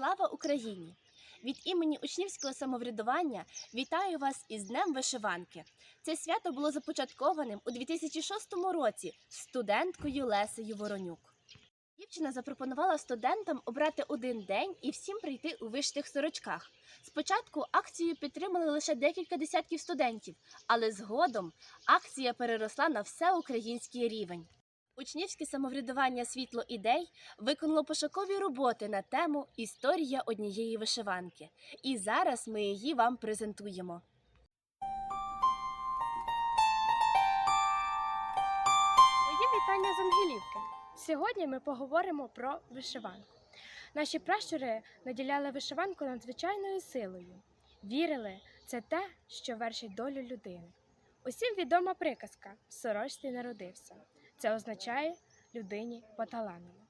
Слава Україні! Від імені учнівського самоврядування вітаю вас із Днем Вишиванки. Це свято було започаткованим у 2006 році студенткою Лесею Воронюк. Дівчина запропонувала студентам обрати один день і всім прийти у вишитих сорочках. Спочатку акцію підтримали лише декілька десятків студентів, але згодом акція переросла на всеукраїнський рівень. Учнівське самоврядування світло ідей виконало пошукові роботи на тему Історія однієї вишиванки. І зараз ми її вам презентуємо. Мої вітання з Ангелівки. Сьогодні ми поговоримо про вишиванку. Наші пращури наділяли вишиванку надзвичайною силою. Вірили, це те, що вершить долю людини. Усім відома приказка в сорочці народився. Це означає людині поталанило.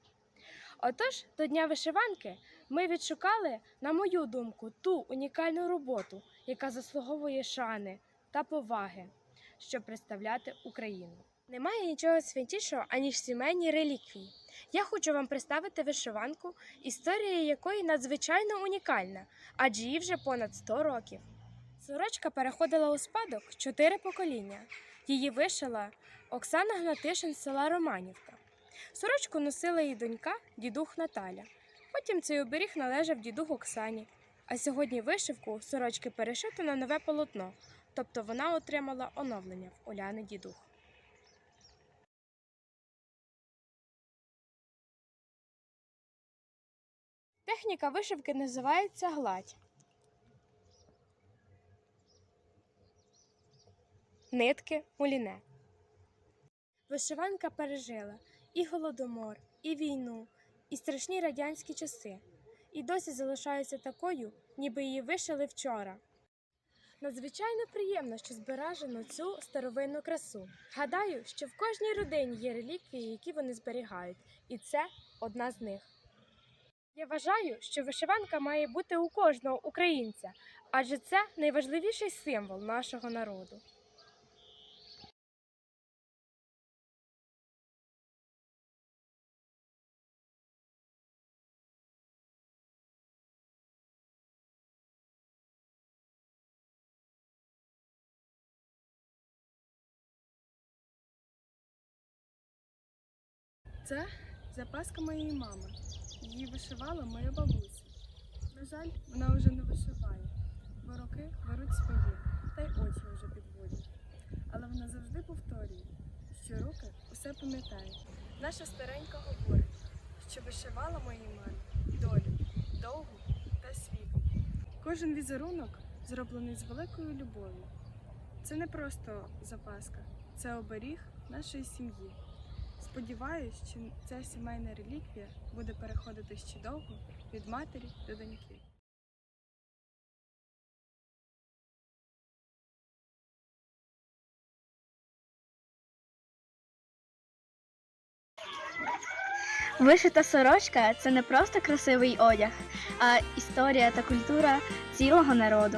Отож, до Дня вишиванки ми відшукали, на мою думку, ту унікальну роботу, яка заслуговує шани та поваги, щоб представляти Україну. Немає нічого святішого, аніж сімейні реліквії. Я хочу вам представити вишиванку, історія якої надзвичайно унікальна, адже їй вже понад 100 років. Сорочка переходила у спадок чотири покоління. Її вишила Оксана Гнатишин з села Романівка. Сорочку носила її донька, дідух Наталя. Потім цей оберіг належав дідух Оксані. А сьогодні вишивку сорочки перешито на нове полотно, тобто вона отримала оновлення в Оляни дідух. Техніка вишивки називається гладь. Нитки муліне. Вишиванка пережила і голодомор, і війну, і страшні радянські часи, і досі залишається такою, ніби її вишили вчора. Надзвичайно приємно, що збережено цю старовинну красу. Гадаю, що в кожній родині є реліквії, які вони зберігають, і це одна з них. Я вважаю, що вишиванка має бути у кожного українця, адже це найважливіший символ нашого народу. Це запаска моєї мами. Її вишивала моя бабуся. На жаль, вона вже не вишиває, бо роки беруть свої, та й очі вже підводять. Але вона завжди повторює, що руки усе пам'ятають. Наша старенька говорить, що вишивала моїй мамі долю, довгу та світлу. Кожен візерунок зроблений з великою любов'ю. Це не просто запаска, це оберіг нашої сім'ї. Сподіваюсь, що ця сімейна реліквія буде переходити ще довго від матері до доньки. Вишита сорочка це не просто красивий одяг, а історія та культура цілого народу.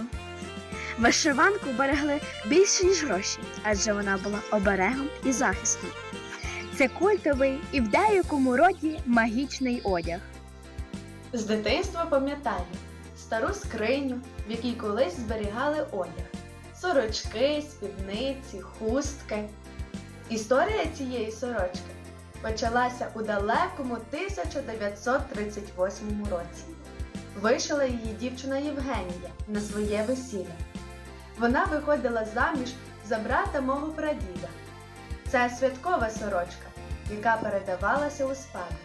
Вишиванку берегли більше, ніж гроші, адже вона була оберегом і захистом. Це культовий і в деякому роді магічний одяг. З дитинства пам'ятаю стару скриню, в якій колись зберігали одяг, сорочки, спідниці, хустки. Історія цієї сорочки почалася у далекому 1938 році. Вишила її дівчина Євгенія на своє весілля. Вона виходила заміж за брата мого прадіда. Це святкова сорочка, яка передавалася у спадок.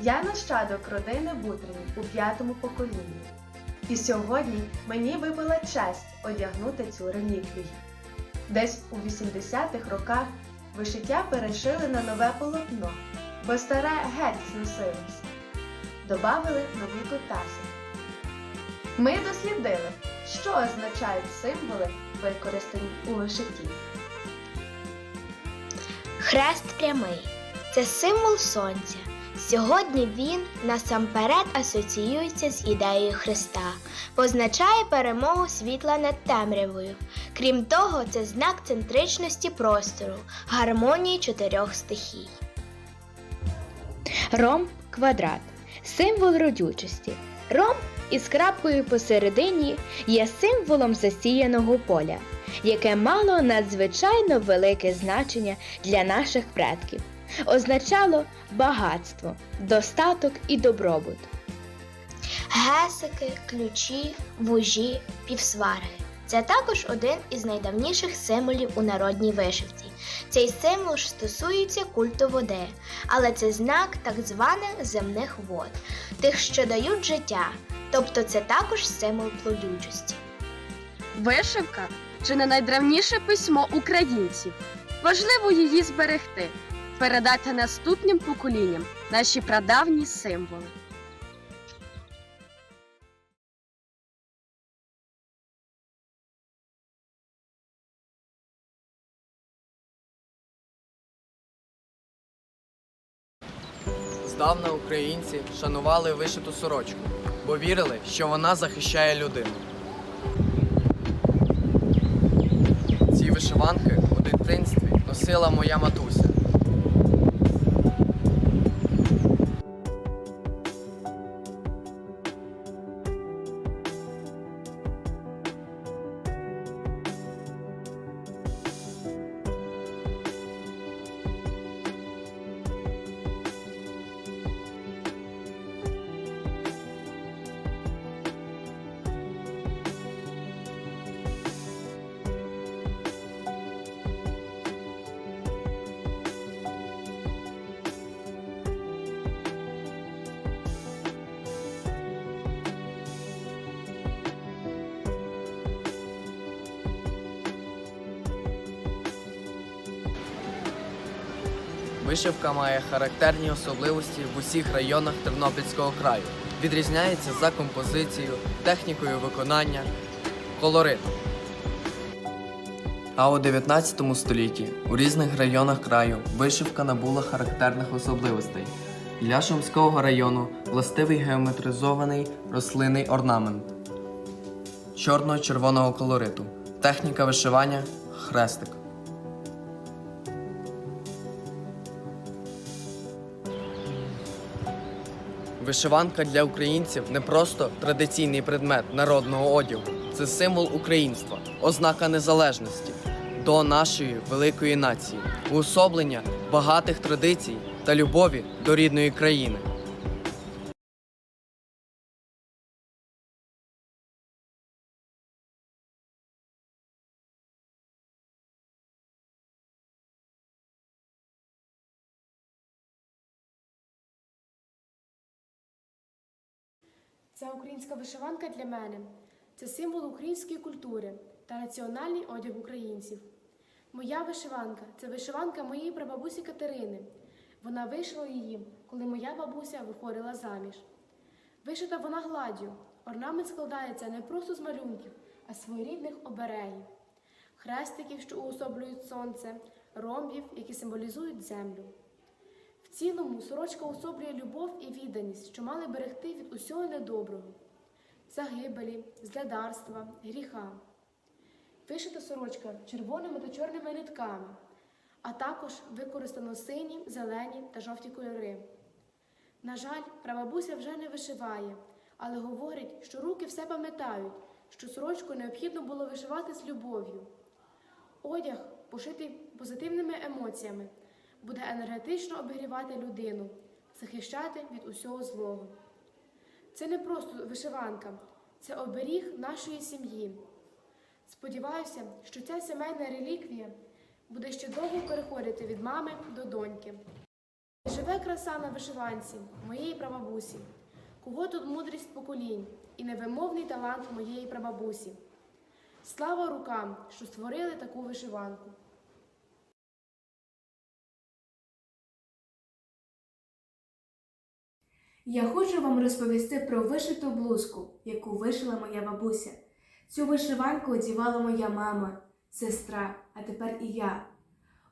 Я нащадок родини Бутринів у п'ятому поколінні. І сьогодні мені випала честь одягнути цю реліквію. Десь у 80-х роках вишиття перешили на нове полотно, бо старе геть зносилося. Добавили нові кутаси. Ми дослідили, що означають символи, використані у вишитті. Хрест прямий це символ сонця. Сьогодні він насамперед асоціюється з ідеєю Христа, позначає перемогу світла над темрявою. Крім того, це знак центричності простору, гармонії чотирьох стихій. Ром квадрат символ родючості. Ромб із крапкою посередині є символом засіяного поля, яке мало надзвичайно велике значення для наших предків. Означало багатство, достаток і добробут. Гесики, ключі, вужі, півсварги. Це також один із найдавніших символів у народній вишивці. Цей символ ж стосується культу води, але це знак так званих земних вод, тих, що дають життя, тобто це також символ плодючості. Вишивка чи не найдревніше письмо українців. Важливо її зберегти, передати наступним поколінням наші прадавні символи. Здавна українці шанували вишиту сорочку, бо вірили, що вона захищає людину. Вишиванки у дитинстві носила моя матуся. Вишивка має характерні особливості в усіх районах Тернопільського краю. Відрізняється за композицією, технікою виконання, колоритом. А у 19 столітті у різних районах краю вишивка набула характерних особливостей. Для Шумського району властивий геометризований рослинний орнамент чорно-червоного колориту, техніка вишивання хрестик. Вишиванка для українців не просто традиційний предмет народного одягу, це символ українства, ознака незалежності до нашої великої нації, уособлення багатих традицій та любові до рідної країни. Ця українська вишиванка для мене це символ української культури та національний одяг українців. Моя вишиванка це вишиванка моєї прабабусі Катерини. Вона вишила її, коли моя бабуся виходила заміж. Вишита вона гладдю. Орнамент складається не просто з малюнків, а своєрідних оберегів, хрестиків, що уособлюють сонце, ромбів, які символізують землю. В цілому сорочка особлює любов і відданість, що мали берегти від усього недоброго, загибелі, зглядарства, гріха. Вишита сорочка червоними та чорними нитками, а також використано сині, зелені та жовті кольори. На жаль, прабабуся вже не вишиває, але говорить, що руки все пам'ятають, що сорочку необхідно було вишивати з любов'ю. Одяг, пошитий позитивними емоціями, буде енергетично обігрівати людину, захищати від усього злого. Це не просто вишиванка, це оберіг нашої сім'ї. Сподіваюся, що ця сімейна реліквія буде ще довго переходити від мами до доньки. Живе краса на вишиванці моєї прабабусі, кого тут мудрість поколінь і невимовний талант моєї прабабусі. Слава рукам, що створили таку вишиванку. Я хочу вам розповісти про вишиту блузку, яку вишила моя бабуся. Цю вишиванку одівала моя мама, сестра, а тепер і я.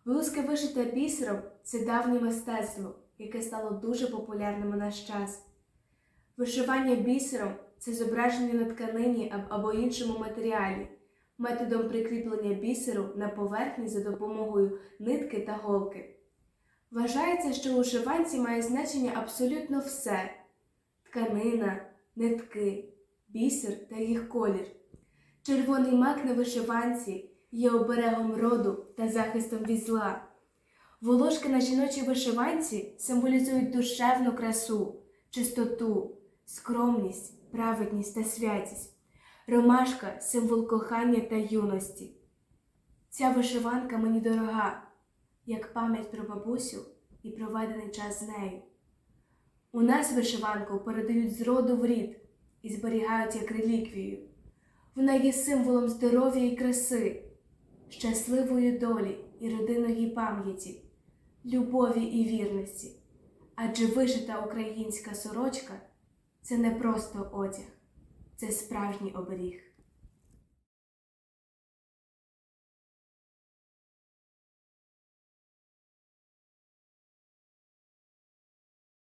Блузка вишита бісером це давнє мистецтво, яке стало дуже популярним у наш час. Вишивання бісером це зображення на тканині або іншому матеріалі, методом прикріплення бісеру на поверхні за допомогою нитки та голки. Вважається, що у вишиванці має значення абсолютно все: тканина, нитки, бісер та їх колір. Червоний мак на вишиванці є оберегом роду та захистом від зла. Волошки на жіночій вишиванці символізують душевну красу, чистоту, скромність, праведність та святість. Ромашка символ кохання та юності. Ця вишиванка мені дорога, як пам'ять про бабусю і проведений час з нею. У нас вишиванку передають з роду в рід і зберігають як реліквію. Вона є символом здоров'я і краси, щасливої долі і родинної пам'яті, любові і вірності. Адже вишита українська сорочка це не просто одяг, це справжній оберіг.